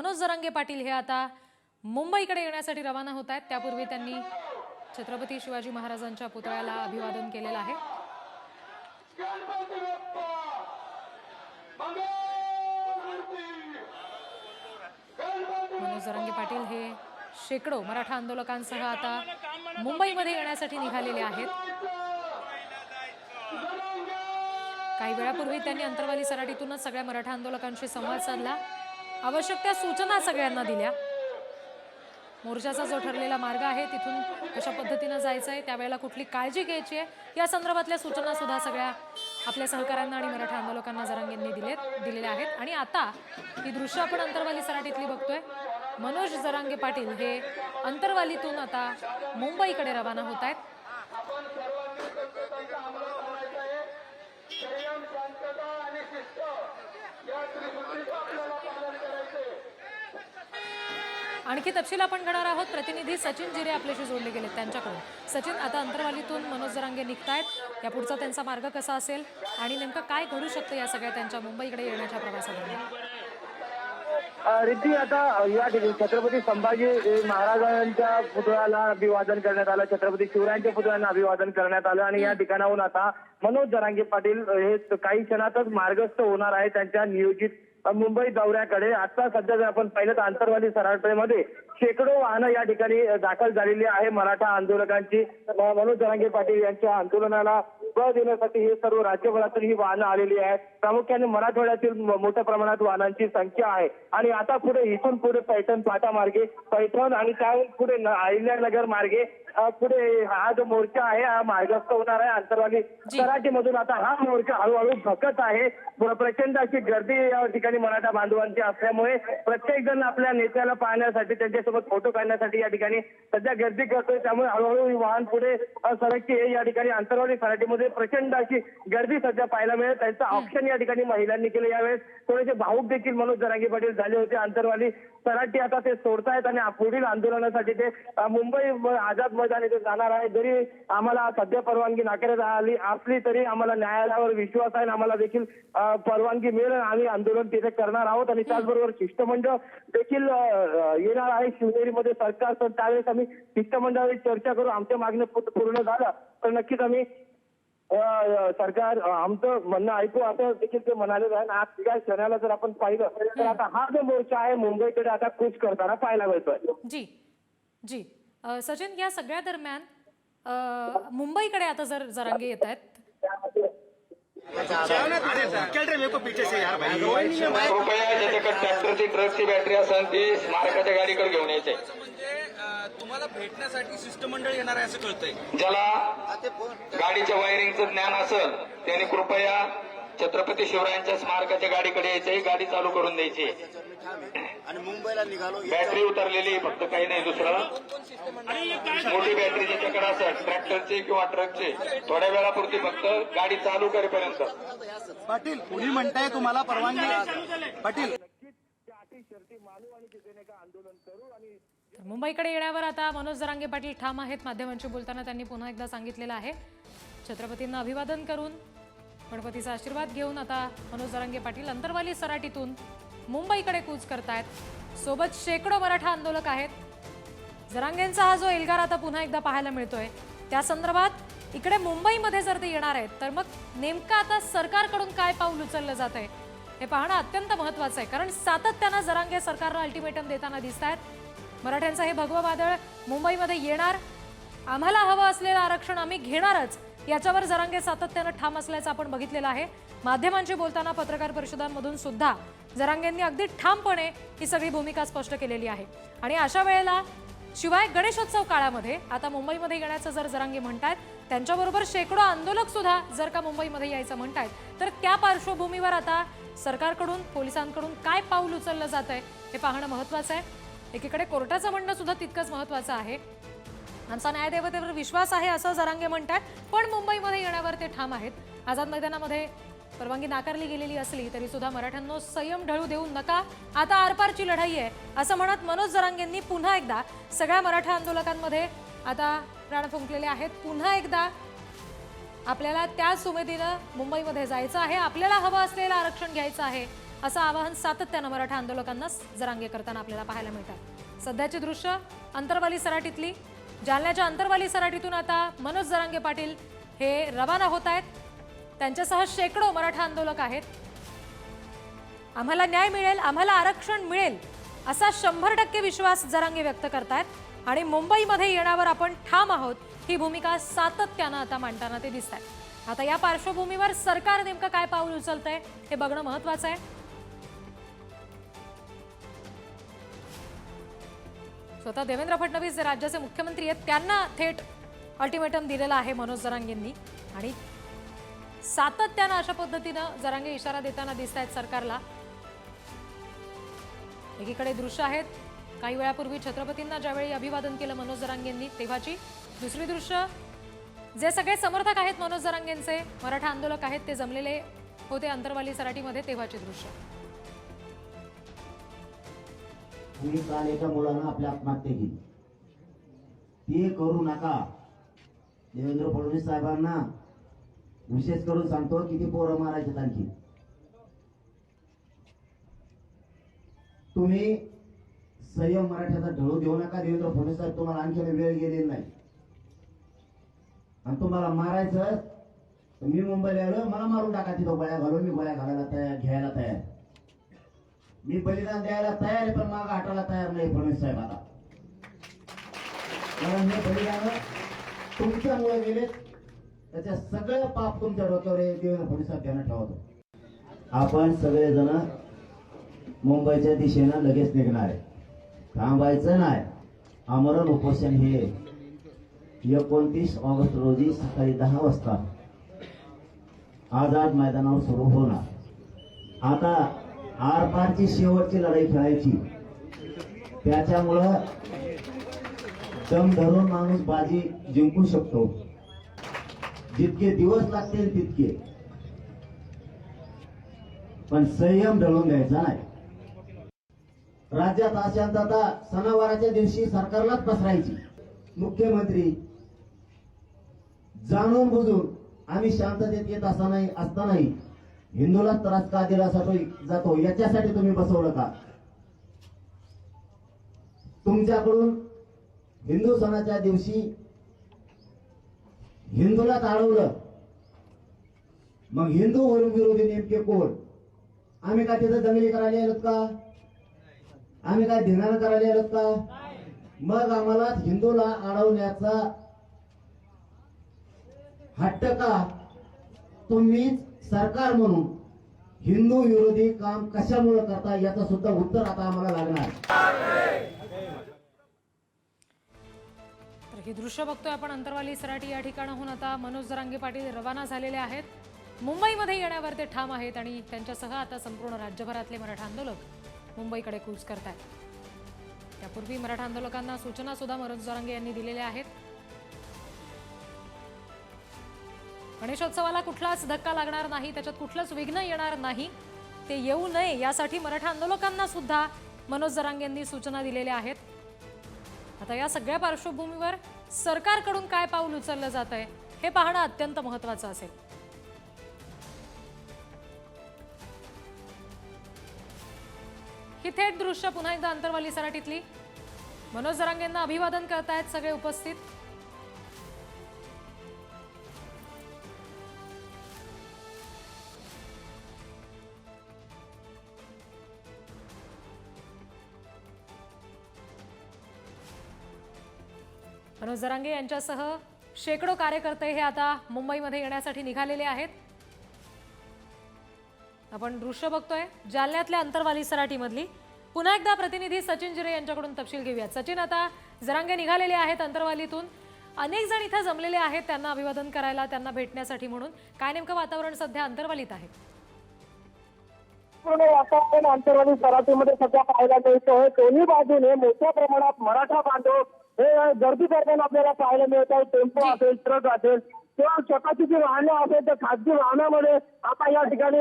मनोज जरांगे पाटील हे आता मुंबईकडे येण्यासाठी रवाना होत आहेत. त्यापूर्वी त्यांनी छत्रपती शिवाजी महाराजांच्या पुतळ्याला अभिवादन केलेलं आहे. मनोज जरांगे पाटील हे शेकडो मराठा आंदोलकांसह आता मुंबईमध्ये येण्यासाठी निघालेले आहेत. काही वेळापूर्वी त्यांनी अंतरवाली सराटीतूनच सगळ्या मराठा आंदोलकांशी संवाद साधला. आवश्यक त्या सूचना सगळ्यांना दिल्या. मोर्चाचा जो ठरलेला मार्ग आहे तिथून कशा पद्धतीनं जायचं आहे त्यावेळेला कुठली काळजी घ्यायची आहे या संदर्भातल्या सूचना सुद्धा सगळ्या आपल्या सहकाऱ्यांना आणि मराठा आंदोलकांना जरांगेंनी दिलेत दिलेल्या आहेत. आणि आता ही दृश्य आपण अंतरवाली सराटीतली बघतोय. मनोज जरांगे पाटील हे अंतरवालीतून आता मुंबईकडे रवाना होत आहेत. आणखी तपशील आपण घेणार आहोत. प्रतिनिधी सचिन जिरे आपल्याशी जोडले गेले त्यांच्याकडून. सचिन आता अंतरवालीतून मनोज जरांगे निघतायत. या पुढचा त्यांचा मार्ग कसा असेल? आणि नेमकं काय घडू शकतं या सगळ्या त्यांच्या मुंबईकडे येण्याच्या प्रवासादरम्यान? अ, रिद्धी आता या ठिकाणी छत्रपती संभाजी महाराजांच्या पुतळ्याला अभिवादन करण्यात आलं. छत्रपती शिवरायांच्या पुतळ्यांना अभिवादन करण्यात आलं. आणि या ठिकाणाहून आता मनोज जरांगे पाटील हे काही क्षणातच मार्गस्थ होणार आहे त्यांच्या नियोजित मुंबई दौऱ्याकडे आता सध्या जर आपण पाहिलं तर आंतरवादी सराटमध्ये शेकडो वाहनं या ठिकाणी दाखल झालेली आहे. मराठा आंदोलकांची मनोज जरांगे पाटील यांच्या आंदोलनाला बळ देण्यासाठी हे सर्व राज्यभरातून ही वाहनं आलेली आहेत. प्रामुख्याने मराठवाड्यातील मोठ्या प्रमाणात वाहनांची संख्या आहे. आणि आता पुढे इथून पुढे पैठण फाटा मार्गे पैठण आणि त्याहून पुढे अहिल्यानगर मार्गे पुढे हा जो मोर्चा आहे हा मार्गस्थ होणार आहे अंतरवाली सराटीमधून आता हा मोर्चा हळूहळू धकत आहे. प्र- प्रचंड अशी गर्दी या ठिकाणी मराठा बांधवांची असल्यामुळे प्रत्येक जण आपल्या नेत्याला पाहण्यासाठी त्यांच्यासोबत फोटो काढण्यासाठी या ठिकाणी सध्या गर्दी करतोय. त्यामुळे हळूहळू वाहन पुढे सरकते या ठिकाणी अंतरवाली सराटीमध्ये प्रचंड अशी गर्दी सध्या पाहायला मिळेल. त्यांचं ऑप्शन या ठिकाणी महिलांनी केलं यावेळेस थोडेसे भाऊक देखील मनोज जरांगे पाटील झाले होते. अंतरवाली सराटी आता ते सोडतायत आणि पुढील आंदोलनासाठी ते मुंबई आझाद मैदान येथे जाणार आहे. जरी आम्हाला सध्या परवानगी नाकारण्यात आली असली तरी आम्हाला न्यायालयावर विश्वास आहे आम्हाला देखील परवानगी मिळेल आम्ही आंदोलन तिथे करणार आहोत. आणि त्याचबरोबर शिष्टमंडळ देखील येणार आहे. शिवनेरीमध्ये सरकार तर त्यावेळेस आम्ही शिष्टमंडळावर चर्चा करू. आमच्या मागणं पू- पूर्ण झालं. तर नक्कीच आम्ही सरकार आमचं म्हणणं ऐकू. असं देखील ते म्हणाले आहे आज या क्षणाला जर आपण पाहिलं तर आता हा जो मोर्चा आहे मुंबईकडे आता कूच करताना पाहायला मिळतोय. जी. जी. सचिन या सगळ्या दरम्यान मुंबईकडे आता जर जरांगे येत आहेत. चल पीछे से यार भाई ट्रकची बॅटरी असेल ती स्मारकाच्या गाडीकडे घेऊन यायचे म्हणजे तुम्हाला भेटण्यासाठी शिष्टमंडळ येणार आहे असं कळतंय ज्याला गाडीच्या वायरिंगचं ज्ञान असेल त्याने कृपया छत्रपती शिवरायांच्या स्मारकाच्या गाडीकडे यायचे गाडी चालू करून द्यायची. आणि मुंबईला निघालो. बॅटरी उतरलेली फक्त काही नाही दुसरं मोठी बॅटरी ज्याच्याकडे असेल ट्रॅक्टरची किंवा ट्रकची थोड्या वेळापुरती फक्त गाडी चालू करेपर्यंत. पाटील कुणी म्हणताय तुम्हाला परवानगी? पाटील. मुंबईकडे येण्यावर आता मनोज जरांगे पाटील ठाम आहेत. माध्यमांशी बोलताना त्यांनी पुन्हा एकदा सांगितलेलं आहे. छत्रपतींना अभिवादन करून गणपतीचा आशीर्वाद घेऊन आता मनोज जरांगे पाटील अंतरवाली सराटीतून मुंबईकडे कूच करतायत. सोबत शेकडो मराठा आंदोलक आहेत. जरांगेंचा हा जो एल्गार आता पुन्हा एकदा पाहायला मिळतोय त्या संदर्भात इकडे मुंबईमध्ये जर ते येणार आहेत तर मग नेमकं आता सरकारकडून काय पाऊल उचललं जात आहे हे पाहणं अत्यंत महत्वाचं आहे. कारण सातत्यानं जरांगे सरकारला अल्टिमेटम देताना दिसत आहेत मराठ्यांचं हे भगवं वादळ मुंबईमध्ये येणार. आम्हाला हवं असलेलं आरक्षण आम्ही घेणारच. याच्यावर जरांगे सातत्यानं ठाम असल्याचं आपण बघितलेलं आहे. माध्यमांशी बोलताना पत्रकार परिषदांमधून सुद्धा जरांगेंनी अगदी ठामपणे ही सगळी भूमिका स्पष्ट केलेली आहे. आणि अशा वेळेला शिवाय गणेशोत्सव काळामध्ये आता मुंबईमध्ये येण्याचं जर जरांगे म्हणतायत त्यांच्याबरोबर शेकडो आंदोलक सुद्धा जर का मुंबईमध्ये यायचं म्हणतायत तर त्या पार्श्वभूमीवर आता सरकारकडून पोलिसांकडून काय पाऊल उचललं जात आहे हे पाहणं महत्वाचं आहे. एकीकडे कोर्टाचं म्हणणं सुद्धा तितकंच महत्वाचं आहे. आमचा न्यायदेवतेवर विश्वास आहे असं जरांगे म्हणतात पण मुंबईमध्ये येण्यावर ते ठाम आहेत. आझाद मैदानामध्ये परवानगी नाकारली गेलेली असली तरी सुद्धा मराठ्यांनो संयम ढळू देऊ नका. आता आरपारची लढाई आहे असं म्हणत मनोज जरांगेंनी पुन्हा एकदा सगळ्या मराठा आंदोलकांमध्ये आता प्राण फुंकलेले आहेत. पुन्हा एकदा आपल्याला त्याच उमेदीनं मुंबईमध्ये जायचं आहे. आपल्याला हवं असलेलं आरक्षण घ्यायचं आहे असं आवाहन सातत्यानं मराठा आंदोलकांना जरांगे करताना आपल्याला पाहायला मिळतात. सध्याची दृश्य अंतरवाली सराटीतली जालन्याच्या अंतरवाली सराटीतून आता मनोज जरांगे पाटील हे रवाना होत आहेत. त्यांच्यासह शेकडो मराठा आंदोलक आहेत. आम्हाला न्याय मिळेल आम्हाला आरक्षण मिळेल असा शंभर टक्के विश्वास जरांगे व्यक्त करतायत आणि मुंबईमध्ये येण्यावर आपण ठाम आहोत ही भूमिका सातत्यानं आता मांडताना ते दिसत आहेत आता या पार्श्वभूमीवर सरकार नेमकं काय पाऊल उचलतंय हे बघणं महत्वाचं आहे. स्वतः देवेंद्र फडणवीस जे राज्याचे मुख्यमंत्री आहेत त्यांना थेट अल्टिमेटम दिलेला आहे मनोज जरांगेंनी. आणि सातत्यानं अशा पद्धतीनं जरांगे इशारा देताना दिसत आहेत सरकारला. एकीकडे दृश्य आहेत. काही वेळापूर्वी छत्रपतींना ज्यावेळी अभिवादन केलं मनोज जरांगेंनी तेव्हाची दुसरी दृश्य जे सगळे समर्थक आहेत मनोज जरांगेंचे मराठा आंदोलक आहेत ते जमलेले होते अंतरवाली सराटीमध्ये तेव्हाचे दृश्य. तुम्ही काल एका मुलानं आपल्या आत्महत्या केली? ते करू नका. देवेंद्र फडणवीस साहेबांना विशेष करून सांगतो किती पोरं मारायचे आणखी. तुम्ही संयम मराठ्याचा ढळू देऊ नका देवेंद्र फडणवीस साहेब तुम्हाला आणखी वेळ गेलेली नाही. आणि तुम्हाला मारायचं तर मी मुंबईला आलो मला मारून टाका तिथं गोळ्या घालून मी गोळ्या घालायला तयार घ्यायला तयार. मी बलिदान द्यायला तयार आहे पण माग हटायला तयार नाही फडणवीस साहेब आता. कारण हे बलिदान तुमच्यामुळे गेले त्याच्या सगळं पाप तुमच्या डोक्यावर आहे देवेंद्र फडणवीस ठेवतो. आपण सगळेजण मुंबईच्या दिशेनं लगेच निघणार आहे. थांबायचं नाही. आमरण उपोषण हे. एकोणतीस ऑगस्ट रोजी सकाळी दहा वाजता आझाद मैदानावर सुरू होणार. आता आरपारची शेवटची लढाई खेळायची. त्याच्यामुळं दम धरून माणूस बाजी जिंकू शकतो. जितके दिवस लागतील तितके. पण संयम ढळून द्यायचा नाही. राज्यात अशांतता सणावाराच्या दिवशी सरकारलाच पसरायची. मुख्यमंत्री जाणून बुजून आम्ही शांततेत येत असतानाही असतानाही हिंदूला त्रास का दिला जातो? याच्यासाठी तुम्ही बसवलं का? तुमच्याकडून हिंदू सणाच्या दिवशी हिंदूला अडवलं मग हिंदू वरून विरोधी नेमके कोण? आम्ही काय तिथं दंगली करायला आलोत का? आम्ही काय धिंगाणा करायला आलोत का? मग आम्हाला हिंदूला अडवण्याचा हट्ट का तुम्ही सरकार म्हणून हिंदू विरोधी काम कशामुळे करता याचं सुद्धा उत्तर आता आम्हाला लागणार. ही दृश्य बघतोय आपण. अंतरवाली सराटी या ठिकाणाहून आता मनोज जरांगे पाटील रवाना झालेले आहेत. मुंबईमध्ये येण्यावर ते ठाम आहेत आणि त्यांच्यासह आता संपूर्ण राज्यभरातले मराठा आंदोलक मुंबईकडे कूच करत आहेत त्यापूर्वी मराठा आंदोलकांना सूचना सुद्धा मनोज जरांगे यांनी दिलेल्या आहेत. गणेशोत्सवाला कुठलाच धक्का लागणार नाही त्याच्यात कुठलंच विघ्न येणार नाही. ते येऊ नये यासाठी मराठा आंदोलकांना सुद्धा मनोज जरांगे यांनी सूचना दिलेल्या आहेत. आता या सगळ्या पार्श्वभूमीवर सरकारकडून काय पाऊल उचललं जात आहे हे पाहणं अत्यंत महत्वाचं असेल. ही थेट दृश्य पुन्हा एकदा अंतरवाली सराटीतली. मनोज जरांगेंना अभिवादन करतायत सगळे उपस्थित. मनोज जरांगे यांच्यासह शेकडो कार्यकर्ते हे आता मुंबईमध्ये येण्यासाठी निघालेले आहेत. आपण दृश्य बघतोय जालन्यातल्या अंतरवाली सराटीमधली. पुन्हा एकदा प्रतिनिधी सचिन जिरे यांच्याकडून तपशील घेऊयात. सचिन आता जरांगे निघालेले आहेत अंतरवालीतून. अनेक जण इथं जमलेले आहेत त्यांना अभिवादन करायला त्यांना भेटण्यासाठी म्हणून. काय नेमकं वातावरण सध्या अंतरवालीत आहे? हो, पूर्ण वातावरण अंतरवाली सराटीमध्ये सध्या पाहायला मिळतोय. दोन्ही बाजूने मोठ्या प्रमाणात मराठा बांधव हे गर्दी करताना आपल्याला पाहायला मिळत आहे टेम्पो असेल ट्रक असेल किंवा स्वतःची जी वाहनं असेल तर खाजगी वाहनामध्ये आता या ठिकाणी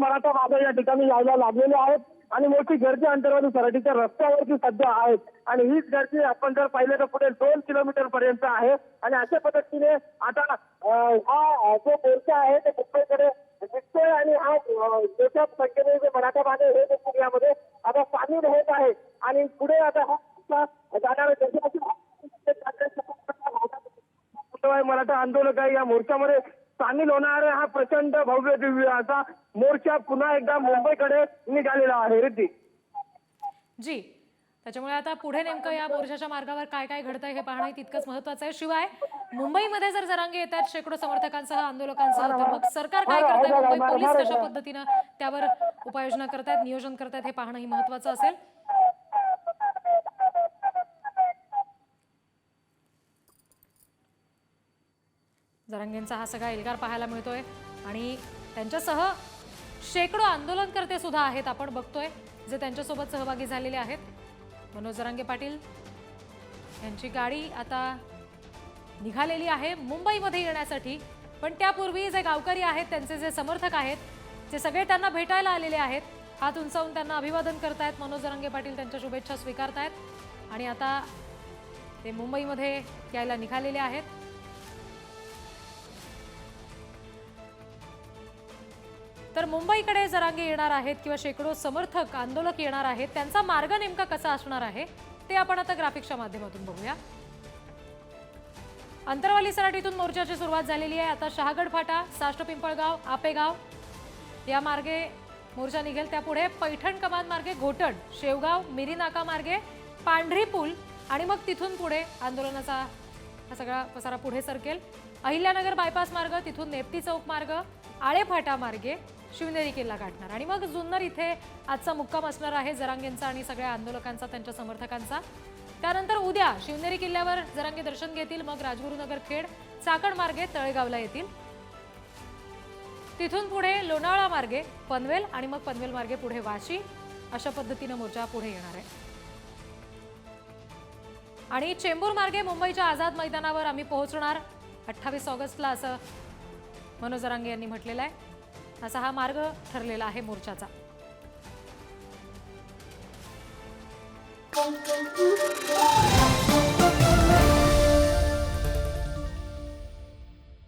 मराठा बांधव या ठिकाणी यायला लागलेले आहेत. आणि मोठी गर्दी अंतर्गत सराटीच्या रस्त्यावरती सध्या आहेत. आणि हीच गर्दी आपण जर पाहिलं तर पुढे दोन किलोमीटर पर्यंत आहे. आणि अशा पद्धतीने आता हा जो मोर्चा आहे ते मुंबईकडे दिसतोय आणि हा मोठ्या संख्येने जे मराठा बांधव हे देखील यामध्ये आता सामील होत आहे. आणि पुढे आता हा मराठा आंदोलक आहे. या मोर्चामध्ये सामील होणार हा प्रचंड भव्य दिव्य असा मोर्चा पुन्हा एकदा मुंबईकडे निघालेला आहे. रिद्धी. जी. त्याच्यामुळे आता पुढे नेमकं या मोर्चाच्या मार्गावर काय काय घडतंय हे पाहणं तितकंच महत्वाचं आहे. शिवाय मुंबईमध्ये जर जरांगे येत आहेत शेकडो समर्थकांसह आंदोलकांसह तर मग सरकार काय करत आहे मुंबई पोलीस कशा पद्धतीनं त्यावर उपाययोजना करतायत नियोजन करतायत हे पाहणंही महत्वाचं असेल. जरांगेंचा हा सगळा एल्गार पाहायला मिळतोय. आणि त्यांच्यासह शेकडो आंदोलनकर्ते सुद्धा आहेत आपण बघतोय जे त्यांच्यासोबत सहभागी झालेले आहेत. मनोज जरांगे पाटील यांची गाडी आता निघालेली आहे मुंबईमध्ये येण्यासाठी. पण त्यापूर्वी जे गावकरी आहेत त्यांचे जे समर्थक आहेत ते सगळे त्यांना भेटायला आलेले आहेत हात उंचावून त्यांना अभिवादन करतायत. मनोज जरांगे पाटील त्यांच्या शुभेच्छा स्वीकारतायत. आणि आता ते मुंबईमध्ये यायला निघालेले आहेत. तर मुंबईकडे जरांगे येणार आहेत किंवा शेकडो समर्थक आंदोलक येणार आहेत त्यांचा मार्ग नेमका कसा असणार आहे ते आपण आता ग्राफिक्सच्या माध्यमातून बघूया. अंतरवाली सराटीतून मोर्चाची सुरुवात झालेली आहे. आता शहागड फाटा साष्ट पिंपळगाव आपेगाव या मार्गे मोर्चा निघेल. त्यापुढे पैठण कमान मार्गे घोटण शेवगाव मिरी नाका मार्गे पांढरी पूल आणि मग तिथून पुढे आंदोलनाचा हा सगळा पसारा पुढे सरकेल. अहिल्यानगर बायपास मार्ग तिथून नेपती चौक मार्ग आळेफाटा मार्गे शिवनेरी किल्ला गाठणार. आणि मग जुन्नर इथे आजचा मुक्काम असणार आहे जरांगेंचा आणि सगळ्या आंदोलकांचा त्यांच्या समर्थकांचा. त्यानंतर उद्या शिवनेरी किल्ल्यावर जरांगे दर्शन घेतील मग राजगुरुनगर खेड चाकण मार्गे तळेगावला येतील. तिथून पुढे लोणावळा मार्गे पनवेल आणि मग पनवेल मार्गे पुढे वाशी. अशा पद्धतीनं मोर्चा पुढे येणार आहे. आणि चेंबूर मार्गे मुंबईच्या आझाद मैदानावर आम्ही पोहोचणार. अठ्ठावीस ऑगस्टला असं मनोज रांगे यांनी म्हटलेलं आहे. असा हा मार्ग ठरलेला आहे मोर्चाचा.